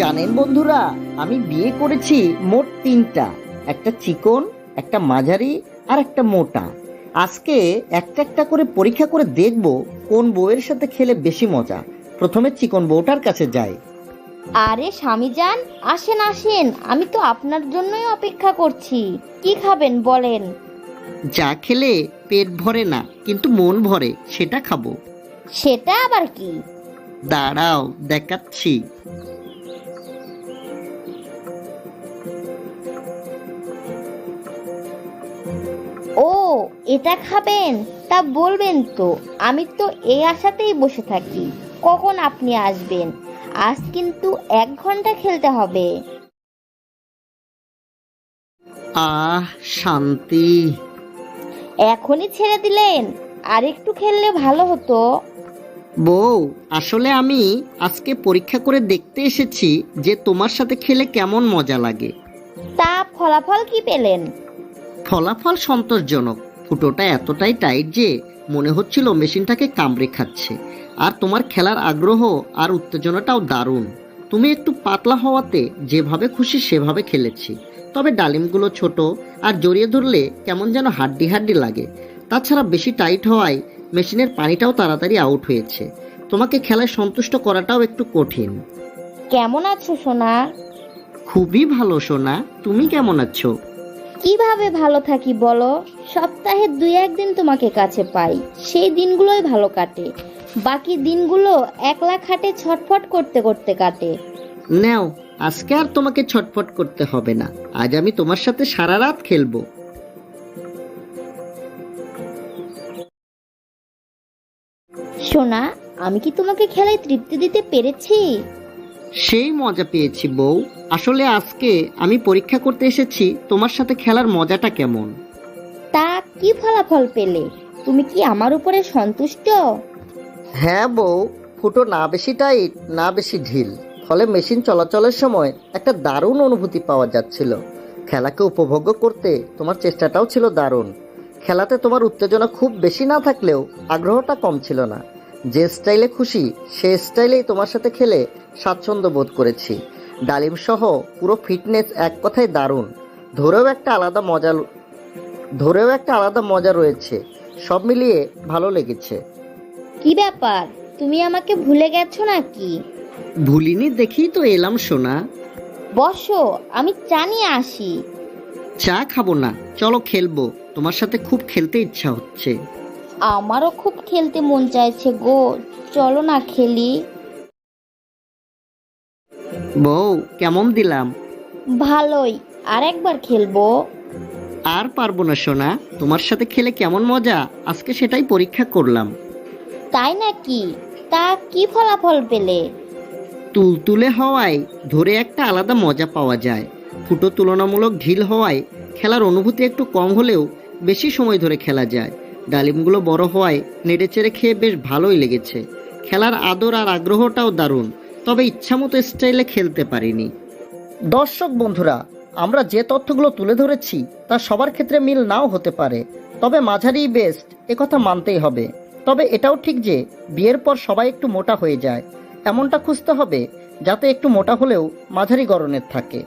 জানেন বন্ধুরা আমি বিয়ে করেছি মোট তিনটা। একটা চিকন একটা মাঝারি আর একটা মোটা। আজকে একটা একটা করে পরীক্ষা করে দেখব কোন বউয়ের সাথে খেলে বেশি মজা। প্রথমে চিকন বউটার কাছে যাই। আরে স্বামীজান আসেন আসেন। আমি তো আপনার জন্যই অপেক্ষা করছি। কি খাবেন বলেন? যা খেলে পেট ভরে না কিন্তু মন ভরে সেটা খাব। সেটা আবার কি? দাঁড়াও দেখাচ্ছি। ও এটা খাবেন? তা বলবেন তো আমি তো এই আশাতেই বসে থাকি। কখন আপনি আসবেন? আজ কিন্তু এক ঘণ্টা খেলতে হবে। আহ শান্তি। এখনই ছেড়ে দিলেন? আর একটু খেললে ভালো হতো। বউ আসলে আমি আজকে পরীক্ষা করে দেখতে এসেছি যে তোমার সাথে খেলে কেমন মজা লাগে। তা ফলাফল কি পেলেন? ফলাফল সন্তোষজনক। ফুটোটা এতটাই টাইট যে মনে হচ্ছিল মেশিনটাকে কামড়ে খাচ্ছে। আর তোমার খেলার আগ্রহ আর উত্তেজনাটাও দারুণ। তুমি একটু পাতলা হওয়াতে যেভাবে খুশি সেভাবে খেলেছি। তবে ডালিমগুলো ছোট আর জড়িয়ে ধরলে কেমন যেন হাড্ডি হাড্ডি লাগে। তাছাড়া বেশি টাইট হওয়ায় মেশিনের পানিটাও তাড়াতাড়ি আউট হয়েছে। তোমাকে খেলায় সন্তুষ্ট করাটাও একটু কঠিন। কেমন আছো সোনা? খুবই ভালো সোনা। তুমি কেমন আছো? কীভাবে ভালো থাকি বলো? সপ্তাহে দুই একদিন তোমাকে কাছে পাই। সেই দিনগুলোই ভালো কাটে। বাকি দিনগুলো একলা খাটে ছটফট করতে করতে কাটে। নাও আজকে আর তোমাকে ছটফট করতে হবে না। আজ আমি তোমার সাথে সারা রাত খেলব। সোনা আমি কি তোমাকে খেলায় তৃপ্তি দিতে পেরেছি? সেই মজা পেয়েছি বউ। আসলে আজকে আমি পরীক্ষা করতে এসেছি তোমার সাথে খেলার মজাটা কেমন? তা কি ফলাফল পেলে? তুমি কি আমার উপরে সন্তুষ্ট? হ্যাঁ বউ। ফুটো না বেশি টাইট না বেশি ঢিল। ফলে মেশিন চলাচলের সময় একটা দারুণ অনুভূতি পাওয়া যাচ্ছিল। খেলাকে উপভোগ করতে তোমার চেষ্টাটাও ছিল দারুণ। খেলাতে তোমার উত্তেজনা খুব বেশি না থাকলেও আগ্রহটা কম ছিল না। যে স্টাইলে খুশি সে স্টাইলেই তোমার সাথে খেলে স্বাচ্ছন্দ্য বোধ করেছি। ডালিম সহ পুরো ফিটনেস এক কথায় দারুণ। ধরেও একটা আলাদা মজা ধরেও একটা আলাদা মজা রয়েছে। সব মিলিয়ে ভালো লেগেছে। কি ব্যাপার? তুমি আমাকে ভুলে গেছো নাকি? ভুলিনি দেখেই তো এলাম সোনা। বসো আমি চা নিয়ে আসি। চা খাব না চলো খেলব। তোমার সাথে খুব খেলতে ইচ্ছা হচ্ছে। আমারও খুব খেলতে মন চাইছে গো। চলো না খেলি। বউ কেমন দিলাম? ভালোই। আর একবার খেলব। আর পারব না সোনা। তোমার সাথে খেলে কেমন মজা? আজকে সেটাই পরীক্ষা করলাম। তাই নাকি? তা কি ফলাফল পেলে? তুলতুলে হওয়ায় ধরে একটা আলাদা মজা পাওয়া যায়। ফুটো তুলনামূলক ঢিল হওয়ায় খেলার অনুভূতি একটু কম হলেও বেশি সময় ধরে খেলা যায়। ডালিমগুলো বড় হওয়ায় নেড়ে চেড়ে খেয়ে বেশ ভালোই লেগেছে। খেলার আদর আর আগ্রহটাও দারুণ, তবে ইচ্ছামতো স্টাইলে খেলতে পারিনি। দর্শক বন্ধুরা, আমরা যে তথ্যগুলো তুলে ধরেছি, তা সবার ক্ষেত্রে মিল নাও হতে পারে, তবে মাঝারি বেস্ট একথা মানতেই হবে। তবে এটাও ঠিক যে, বিয়ের পর সবাই একটু মোটা হয়ে যায়। এমনটা খুঁজতে হবে, যাতে একটু মোটা হলেও মাঝারি গড়নের থাকে।